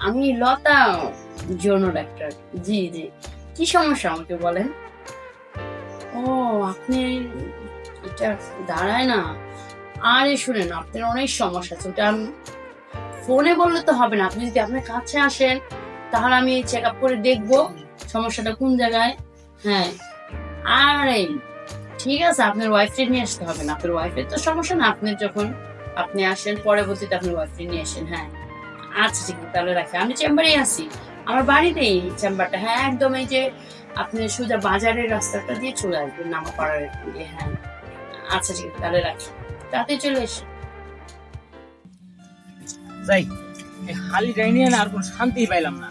আমি লতা যৌন ডাক্তার। জি জি। কি সমস্যা আমাকে বলেন? ও, আপনি এটা দাঁড়ায় না। আরে, শুনেন, আপনার অনেক সমস্যা আছে। ওটা ফোনে বললে তো হবে না। আপনি যদি আপনার কাছে আসেন, তাহলে আমি চেক আপ করে দেখব সমস্যাটা কোন জায়গায়। হ্যাঁ। আরে, ঠিক আছে, আপনার ওয়াইফকে নিয়ে আসতে হবে না। আপনার ওয়াইফের তো সমস্যা না। আপনি যখন আপনি আসেন, পরবর্তীতে আপনার ওয়াইফকে নিয়ে আসেন হ্যাঁ। আচ্ছা ঠিক আছে, তাহলে রাখি। আমি চেম্বারেই আছি। আমার বাড়িতেই চেম্বারটা। হ্যাঁ একদম এই যে আপনি সোজা বাজারের রাস্তাটা দিয়ে চলে আসবেন নামা পাড়ার দিয়ে হ্যাঁ। আচ্ছা ঠিক আছে, তাহলে রাখি। তাতে চলে এসে। যাই হালি যাই নিয়ে আর কোনো শান্তি পাইলাম না।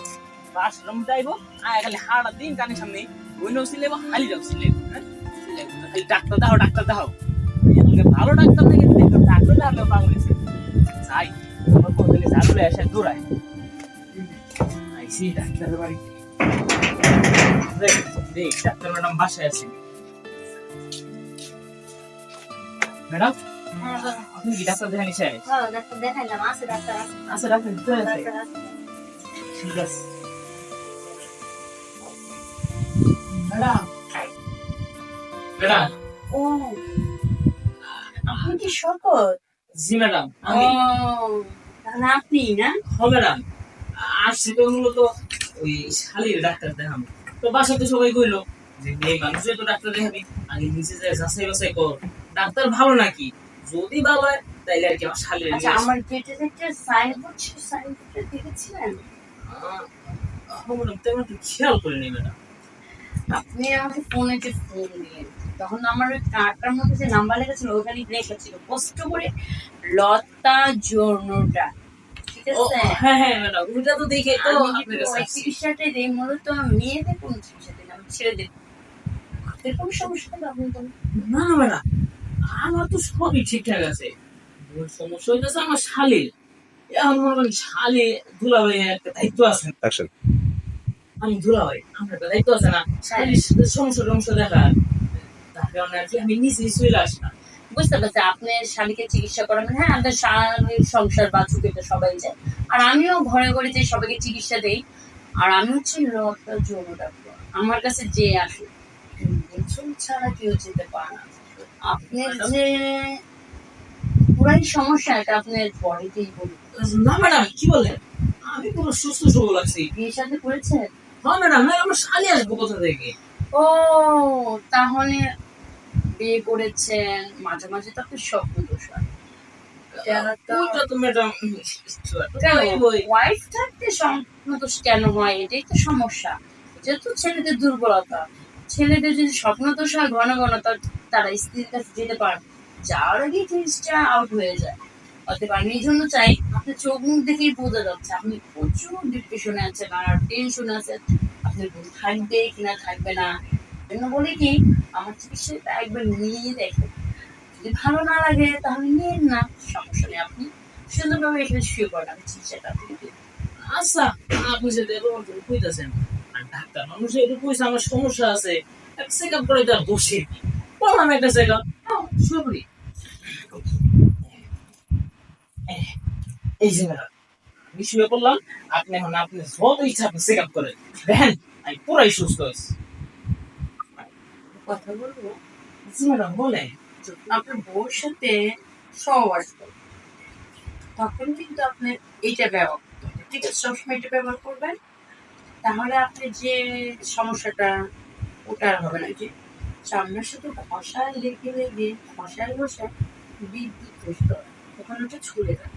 বাস রম যাইবো আর খালি দিন কানে সামনে ওইটাও সিলেবো হালি যাও সিলেবো হ্যাঁ? ডাক্তার দাও ডাক্তার দাও ভালো ডাক্তার দেখো ডাক্তার দাও জানলে এসে দৌড়ায় আইসি ডাক্তারের বাড়িতে। দেখ দেখ ডাক্তার ম্যাডাম বাসায় আছি। ম্যাডাম আপনি কি ডাক্তার দেখানি চাই? ডাক্তার দেখাইলাম, আছে ডাক্তার, আছে। ডাক্তার ভিতরে আছে। ডাক্তার আছে। ঠিক আছে। ম্যাডাম। ম্যাডাম। ও আপনি কি শকত জি ম্যাডাম। আমি তাহলে আপনি না ম্যাডাম আসছি তো মূলত ওই শালির ডাক্তার দেখাম তো বাসাতে সবাই কইলো যে এই মানুষের তো ডাক্তার দেখাবি। আগে নিচে যায় যাচাই বাছাই কর। ডাক্তার ভালো নাকি? যদি ভালো হয় তাইলে আর কি আমার শালির আচ্ছা আমার গেটে একটা সাইনবোর্ড ছিল সাইনবোর্ডটা দেখেছিলেন? তেমন একটু খেয়াল করিনি ম্যাডাম। আপনি আমাকে ফোনে যে ফোন দিয়ে তখন আমার ওই কার্ডটার মধ্যে যে নাম্বার লেখা ছিল ওখানে লেখা ছিল কষ্ট করে লতা আছে হ্যাঁ হ্যাঁ ম্যাডাম। ওইটা তো দেখে তো আমি আপনার কিন্তু ওই আসছি। চিকিৎসাটাই মূলত মেয়েদের কোনো চিকিৎসা না, আমি ছেড়ে আপনার সমস্যা আপনি তো না ম্যাডাম। আমার তো সবই ঠিকঠাক আছে। সমস্যা হইতেছে আমার শালির এখন মনে করেন শালি দুলাভাই একটা দায়িত্ব আছে। আমি দুলাভাই আমার একটা দায়িত্ব আছে না। শালির সাথে সমস্যা টমস্যা দেখার তার কারণে আর কি আমি নিজেই চলে আসি না। বুঝতে পারছি আপনি স্বামীকে চিকিৎসা করাবেন হ্যাঁ আমাদের স্বামীর সংসার বা ছুটিতে সবাই যায় আর আমিও ঘরে ঘরে যে সবাইকে চিকিৎসা দেই আর আমি হচ্ছে লতা যৌন ডাক্তার। আমার কাছে যে আসে বছর ছাড়া কেউ যেতে পারে না। আপনার যে পুরাই সমস্যা এটা আপনার বডিতেই বলি না ম্যাডাম কি বলেন? আমি পুরো সুস্থ সবল আছি। বিয়ের সাথে করেছেন? হ্যাঁ ম্যাডাম আমার শালি আসব কোথা থেকে? ও তাহলে বিয়ে করেছেন মাঝে মাঝে তো আপনার স্বপ্ন দোষ হয়। এটা তো? ওইটা তো ম্যাডাম কেন? ওয়াইফ থাকতে স্বপ্নদোষ কেন হয়? এটাই তো সমস্যা। যেহেতু ছেলেদের দুর্বলতা। ছেলেদের যদি স্বপ্নদোষ হয় ঘন ঘন তারা স্ত্রীর কাছে যেতে পারে যাওয়ার জিনিসটা আউট হয়ে যায়। অতএব আমি এই জন্য চাই আপনি চোখ মুখ দেখেই বোঝা যাচ্ছে আপনি প্রচুর ডিপ্রেশনে আছেন আর টেনশনে আছেন। আপনার থাকবে কিনা থাকবে না। জন্য বলে কি, আমার একবার নিয়ে যদি ভালো না লাগে, তাহলে না, সমস্যা নেই। আপনি সুন্দরভাবে এখানে শুয়ে পড়েন, আমি চিকিৎসাটা আচ্ছা আপনি যদি এরকম করে কইতাছেন। ডাক্তার মানুষ কইছে, আমার সমস্যা আছে। একটা চেক আপ করে তার বললাম একটা চেক আপ শুয়ে পড়ি। এই যে ম্যাডাম, আমি শুয়ে পড়লাম। আপনি এখন, আপনি যত ইচ্ছা আপনি চেক আপ করেন। দেখেন, আমি পুরাই সুস্থ হয়েছি। কথা বলব? ম্যাডাম বলে আপনার বউর সাথে সহবাস করবেন তখন কিন্তু আপনি এইটা ব্যবহার হবে ঠিক আছে, সবসময় এটা ব্যবহার করবেন। তাহলে আপনি যে সমস্যাটা, ওটা হবে না। যে সামনের সাথে ঘষা লেগে লেগে, ঘষায় ঘষায় বিদ্যুৎ তখন ওটা ছুলে যায়